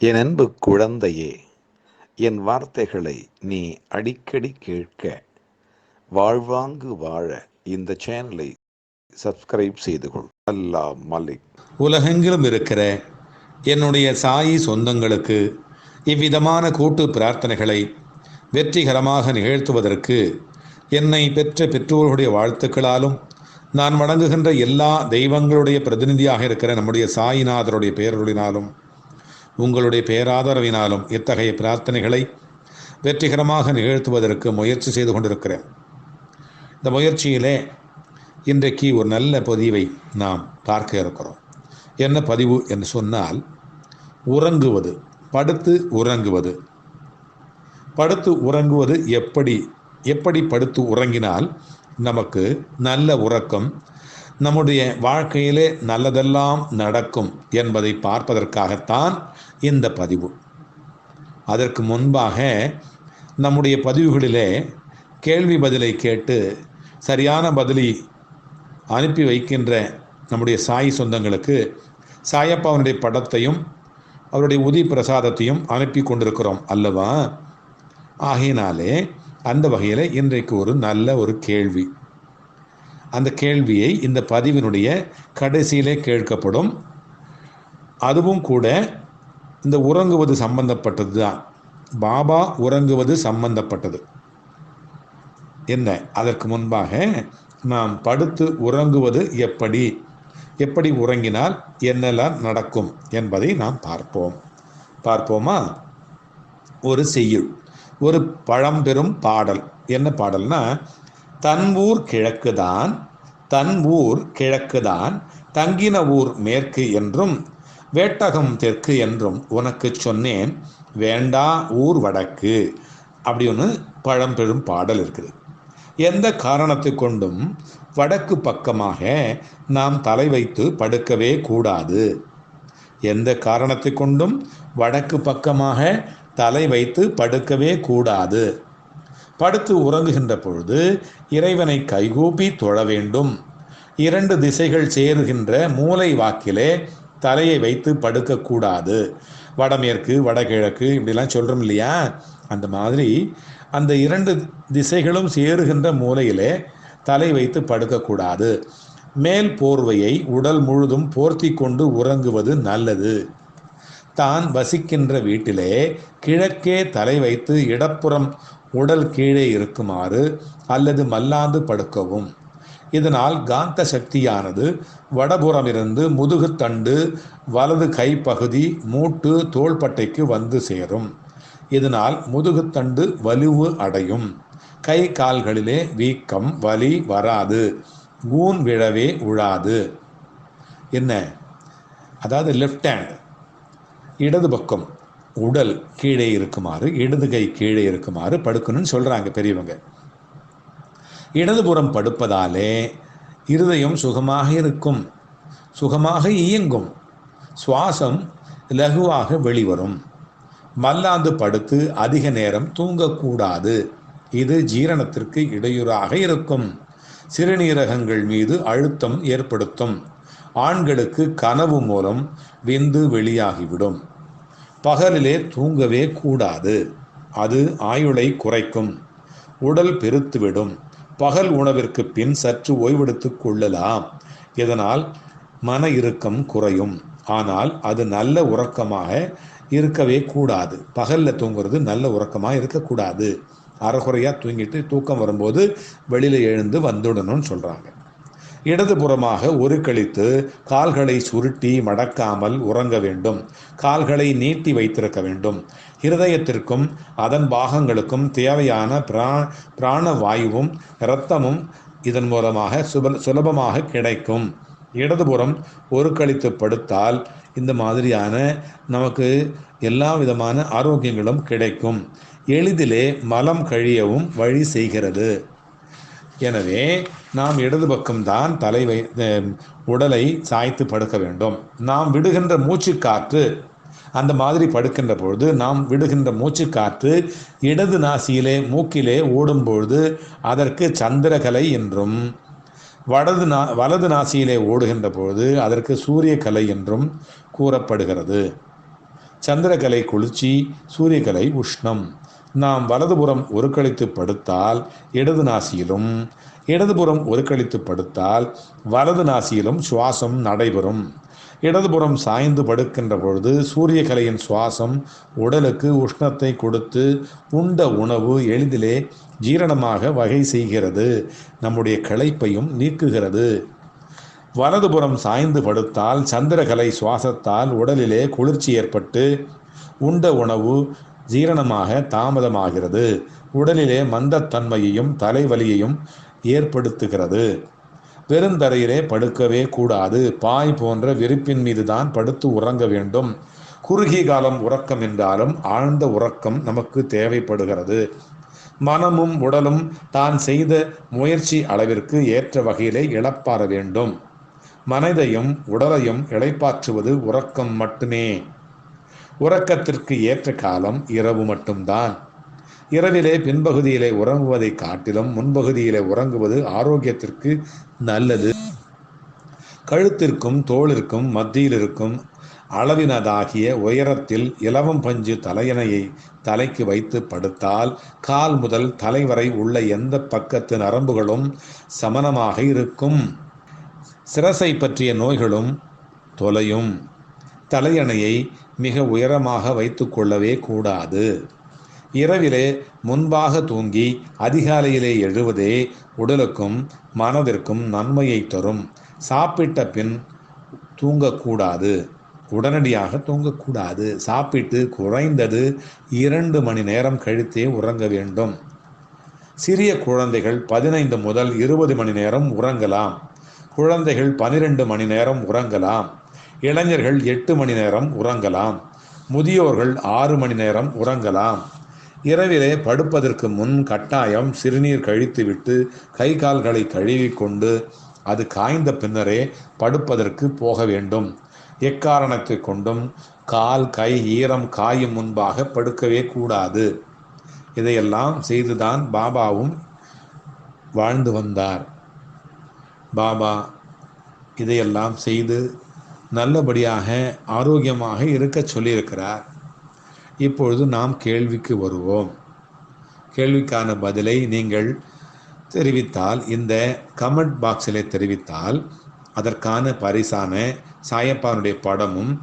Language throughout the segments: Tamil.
என் அன்பு குழந்தையே என் வார்த்தைகளை நீ அடிக்கடி கேட்க வாழ்வாங்கு வாழ இந்த சேனலை சப்ஸ்கிரைப் செய்து கொள். அல்லா மலிக். உலகெங்கிலும் இருக்கிற என்னுடைய சாயி சொந்தங்களுக்கு இவ்விதமான கூட்டு பிரார்த்தனைகளை வெற்றிகரமாக நிகழ்த்துவதற்கு என்னை பெற்ற பெற்றோர்களுடைய வாழ்த்துக்களாலும் நான் வணங்குகின்ற எல்லா தெய்வங்களுடைய பிரதிநிதியாக இருக்கிற நம்முடைய சாயிநாதருடைய பேரருளினாலும் உங்களுடைய பேராதரவினாலும் இத்தகைய பிரார்த்தனைகளை வெற்றிகரமாக நிகழ்த்துவதற்கு முயற்சி செய்து கொண்டிருக்கிறேன். இந்த முயற்சியிலே இன்றைக்கு ஒரு நல்ல பதிவை நாம் பார்க்க இருக்கிறோம். என்ன பதிவு என்று சொன்னால் உறங்குவது படுத்து உறங்குவது. படுத்து உறங்குவது எப்படி எப்படி படுத்து உறங்கினால் நமக்கு நல்ல உறக்கம் நம்முடைய வாழ்க்கையிலே நல்லதெல்லாம் நடக்கும் என்பதை பார்ப்பதற்காகத்தான் இந்த பதிவு. அதற்கு முன்பாக நம்முடைய பதிவுகளிலே கேள்வி பதிலை கேட்டு சரியான பதிலை அனுப்பி வைக்கின்ற நம்முடைய சாய் சொந்தங்களுக்கு சாயப்பாவனுடைய படத்தையும் அவருடைய உதி பிரசாதத்தையும் அனுப்பி கொண்டிருக்கிறோம் அல்லவா? ஆகையினாலே அந்த வகையில் இன்றைக்கு ஒரு நல்ல ஒரு கேள்வி. அந்த கேள்வியை இந்த பதிவினுடைய கடைசியிலே கேட்கப்படும். அதுவும் கூட இந்த உறங்குவது சம்பந்தப்பட்டது தான். பாபா உறங்குவது சம்பந்தப்பட்டது. என்ன? அதற்கு முன்பாக நாம் படுத்து உறங்குவது எப்படி? எப்படி உறங்கினால் என்னெல்லாம் நடக்கும் என்பதை நாம் பார்ப்போம். பார்ப்போமா? ஒரு செய்யுள் ஒரு பழம்பெரும் பாடல். என்ன பாடல்னா தன் ஊர் கிழக்குதான் தன் ஊர் கிழக்குதான் தங்கின ஊர் மேற்கு என்றும் வேட்டகம் தெற்கு என்றும் உனக்கு சொன்னேன் வேண்டா ஊர் வடக்கு. அப்படி ஒன்று பழம்பெரும் பாடல் இருக்குது. எந்த காரணத்தை கொண்டும் வடக்கு பக்கமாக நாம் தலை வைத்து படுக்கவே கூடாது. எந்த காரணத்தை கொண்டும் வடக்கு பக்கமாக தலை வைத்து படுக்கவே கூடாது. படுத்து உறங்குகின்ற பொழுது இறைவனை கைகூப்பி தொழ வேண்டும். இரண்டு திசைகள் சேருகின்ற மூளை வாக்கிலே தலையை வைத்து படுக்கக்கூடாது. வடமேற்கு வடகிழக்கு இப்படிலாம் சொல்கிறோம் இல்லையா? அந்த மாதிரி அந்த இரண்டு திசைகளும் சேருகின்ற மூலையிலே தலை வைத்து படுக்கக்கூடாது. மேல் போர்வையை உடல் முழுதும் போர்த்தி கொண்டு உறங்குவது நல்லது. தான் வசிக்கின்ற வீட்டிலே கிழக்கே தலை வைத்து இடப்புறம் உடல் கீழே இருக்குமாறு அல்லது மல்லாந்து படுக்கவும். இதனால் காந்த சக்தியானது வடபுறமிருந்து முதுகுத்தண்டு வலது கைப்பகுதி மூட்டு தோள்பட்டைக்கு வந்து சேரும். இதனால் முதுகுத்தண்டு வலுவு அடையும். கை கால்களிலே வீக்கம் வலி வராது. ஊன் விழவே உழாது. என்ன? அதாவது லெஃப்ட் ஹேண்ட் இடது பக்கம் உடல் கீழே இருக்குமாறு இடது கை கீழே இருக்குமாறு படுக்கணும்னு சொல்கிறாங்க பெரியவங்க. இடதுபுறம் படுப்பதாலே இருதயம் சுகமாக இருக்கும். சுகமாக இயங்கும். சுவாசம் லகுவாக வெளிவரும். மல்லாந்து படுத்து அதிக நேரம் தூங்கக்கூடாது. இது ஜீரணத்திற்கு இடையூறாக இருக்கும். சிறுநீரகங்கள் மீது அழுத்தம் ஏற்படுத்தும். ஆண்களுக்கு கனவு மூலம் விந்து வெளியாகிவிடும். பகலிலே தூங்கவே கூடாது. அது ஆயுளை குறைக்கும். உடல் பெருத்துவிடும். பகல் உணவிற்கு பின் சற்று ஓய்வெடுத்து கொள்ளலாம். இதனால் மன இறுக்கம் குறையும். ஆனால் அது நல்ல உறக்கமாக இருக்கவே கூடாது. பகல்ல தூங்குறது நல்ல உறக்கமாக இருக்கக்கூடாது. அறகுறையாக தூங்கிட்டு தூக்கம் வரும்போது வெளியில் எழுந்து வந்துடணும்னு சொல்கிறாங்க இடதுபுறமாக ஒரு கழித்து கால்களை சுருட்டி மடக்காமல் உறங்க வேண்டும். கால்களை நீட்டி வைத்திருக்க வேண்டும். இருதயத்திற்கும் அதன் பாகங்களுக்கும் தேவையான பிரா பிராண வாயுவும் இரத்தமும் இதன் மூலமாக சுப சுலபமாக கிடைக்கும். இடதுபுறம் ஒரு கழித்து படுத்தால் இந்த மாதிரியான நமக்கு எல்லா விதமான ஆரோக்கியங்களும் கிடைக்கும். எளிதிலே மலம் கழியவும் வழி செய்கிறது. எனவே நாம் இடது பக்கம்தான் தலை வை உடலை சாய்த்து படுக்க வேண்டும். நாம் விடுகின்ற மூச்சு காற்று அந்த மாதிரி படுக்கின்ற பொழுது நாம் விடுகின்ற மூச்சு காற்று இடது நாசியிலே மூக்கிலே ஓடும் பொழுது அதற்கு சந்திரகலை என்றும் வலது நா வலது நாசியிலே ஓடுகின்ற பொழுது அதற்கு சூரிய கலை என்றும் கூறப்படுகிறது. சந்திரகலை குளிர்ச்சி சூரியகலை உஷ்ணம். நாம் வலதுபுறம் ஒருக்களித்து படுத்தால் இடது நாசியிலும் இடதுபுறம் ஒருக்களித்து படுத்தால் வலது நாசியிலும் சுவாசம் நடைபெறும். இடதுபுறம் சாய்ந்து படுக்கின்ற பொழுது சூரியகலையின் சுவாசம் உடலுக்கு உஷ்ணத்தை கொடுத்து உண்ட உணவு எளிதிலே ஜீரணமாக வகை செய்கிறது. நம்முடைய களைப்பையும் நீக்குகிறது. வலதுபுறம் சாய்ந்து படுத்தால் சந்திரகலை சுவாசத்தால் உடலிலே குளிர்ச்சி ஏற்பட்டு உண்ட உணவு ஜீரணமாக தாமதமாகிறது. உடலிலே மந்தத்தன்மையையும் தலைவலியையும் ஏற்படுத்துகிறது. பெருந்தரையிலே படுக்கவே கூடாது. பாய் போன்ற விரிப்பின் மீது தான் படுத்து உறங்க வேண்டும். குறுகிய காலம் உறக்கம் என்றாலும் ஆழ்ந்த உறக்கம் நமக்கு தேவைப்படுகிறது. மனமும் உடலும் தான் செய்த முயற்சி அளவிற்கு ஏற்ற வகையிலே இழப்பாற வேண்டும். மனதையும் உடலையும் இழைப்பாற்றுவது உறக்கம் மட்டுமே. உறக்கத்திற்கு ஏற்ற காலம் இரவு மட்டும்தான். இரவிலே பின்பகுதியிலே உறங்குவதை காட்டிலும் முன்பகுதியிலே உறங்குவது ஆரோக்கியத்திற்கு நல்லது. கழுத்திற்கும் தோளிற்கும் மத்தியில் இருக்கும் அளவினதாகிய உயரத்தில் இலவம் பஞ்சு தலையணையை தலைக்கு வைத்து படுத்தால் கால் முதல் தலைவரை உள்ள எந்த பக்கத்து நரம்புகளும் சமனமாக இருக்கும். சிரசை பற்றிய நோய்களும் தொலையும். தலையணையை மிக உயரமாக வைத்து கொள்ளவே கூடாது. இரவிலே முன்பாக தூங்கி அதிகாலையிலே எழுவதே உடலுக்கும் மனதிற்கும் நன்மையை தரும். சாப்பிட்ட பின் தூங்கக்கூடாது. உடனடியாக தூங்கக்கூடாது. சாப்பிட்டு குறைந்தது இரண்டு மணி நேரம் கழித்தே உறங்க வேண்டும். சிறிய குழந்தைகள் பதினைந்து முதல் இருபது மணி நேரம் உறங்கலாம். குழந்தைகள் பனிரெண்டு மணி நேரம் உறங்கலாம். இளைஞர்கள் எட்டு மணி நேரம் உறங்கலாம். முதியோர்கள் ஆறு மணி நேரம் உறங்கலாம். இரவிலே படுப்பதற்கு முன் கட்டாயம் சிறுநீர் கழித்துவிட்டு கை கால்களை கழுவிக்கொண்டு அது காய்ந்த பின்னரே படுப்பதற்கு போக வேண்டும். எக்காரணத்தை கொண்டும் கால் கை ஈரம் காயும் முன்பாக படுக்கவே கூடாது. இதையெல்லாம் செய்துதான் பாபாவும் வாழ்ந்து வந்தார். பாபா இதையெல்லாம் செய்து நல்லபடியாக ஆரோக்கியமாக இருக்க சொல்லியிருக்கிறார். இப்பொழுது நாம் கேள்விக்கு வருவோம். கேள்விக்கான பதிலை நீங்கள் தெரிவித்தால் இந்த கமெண்ட் பாக்ஸில் தெரிவித்தால் அதற்கான பரிசான சாயப்பானுடைய படமும்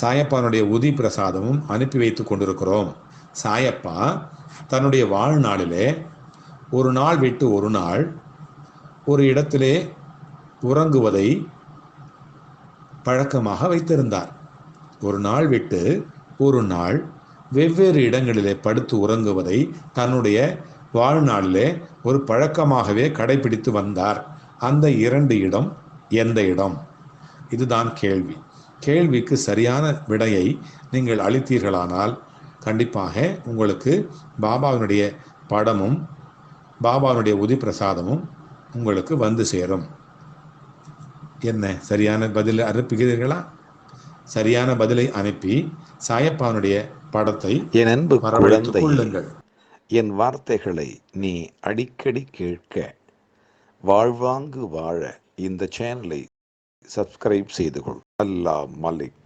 சாயப்பானுடைய உதி பிரசாதமும் அனுப்பி வைத்து கொண்டிருக்கிறோம். சாயப்பா தன்னுடைய வாழ்நாளிலே ஒரு நாள் விட்டு ஒரு நாள் ஒரு இடத்திலே உறங்குவதை பழக்கமாக வைத்திருந்தார். ஒரு நாள் விட்டு ஒரு நாள் வெவ்வேறு இடங்களிலே படுத்து உறங்குவதை தன்னுடைய வாழ்நாளிலே ஒரு பழக்கமாகவே கடைபிடித்து வந்தார். அந்த இரண்டு இடம் எந்த இடம்? இதுதான் கேள்வி. கேள்விக்கு சரியான விடையை நீங்கள் அளித்தீர்களானால் கண்டிப்பாக உங்களுக்கு பாபாவினுடைய படமும் பாபாவினுடைய உதிப்பிரசாதமும் உங்களுக்கு வந்து சேரும். என்ன? சரியான பதில் அனுப்புகிறீர்களா? சரியான பதிலை அனுப்பி சாயப்பானுடைய படத்தை என் அன்பு குழந்தை என் வார்த்தைகளை நீ அடிக்கடி கேட்க வாழ்வாங்கு வாழ இந்த சேனலை சப்ஸ்கிரைப் செய்து கொள். அல்லாஹ் மலிக்.